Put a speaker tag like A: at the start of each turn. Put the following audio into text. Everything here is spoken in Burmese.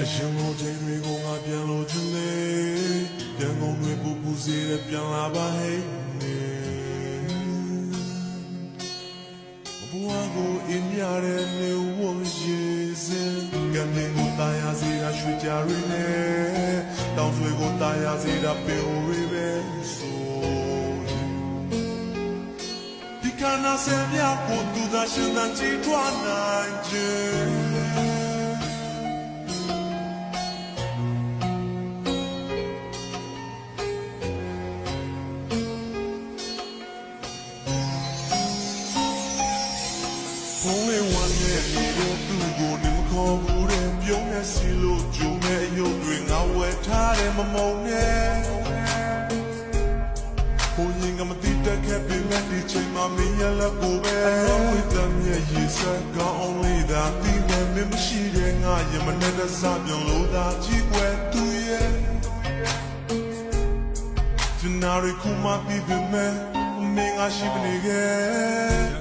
A: အရင်လိုချိန်တွေကိုငါပြန်လို့ချင်လေပြန်ကုန်တွေပူပူစေတဲ့ပြန်လာပါဟဲ့နေဘဝကိုအင်းရတဲ့နေဝရေစင်ကံတင်ကိုတာယာစေတာရွှေကြရင်းနဲ့တောင်ဆွေကိုတာယာစေတာပင်ဝေးပဲဆိုဒီကနာဆယ်မြတ်ကိုသူသာရှင်တန်ကြည်ထွားနိုင်ခြင်း ဖုန်းလေးဝမ်းရဲ့နေတဲ့သူ့ကိုနေမခေါ်ဘူးတဲ့ပြုံးနေစီလို့ဂျုံနဲ့ရုပ်တွေငါဝယ်ထားတယ်မမုံနဲ့ဘုံရင်ကမတိတက်ခဲ့ပြင်မဲ့ဒီချိန်မှာမင်းရလက်ကိုပဲဝိတမ်းရဲ့ရေစက်ကောင်းအောင်လေးသာဒီမဲ့မမရှိတဲ့ငါရမနဲ့တစားပြုံလို့သာကြည့်ွယ်သူရဲ့ဒီနာရီခုမှပြီးပြီမဲ့မင်းငါရှိပနေခဲ့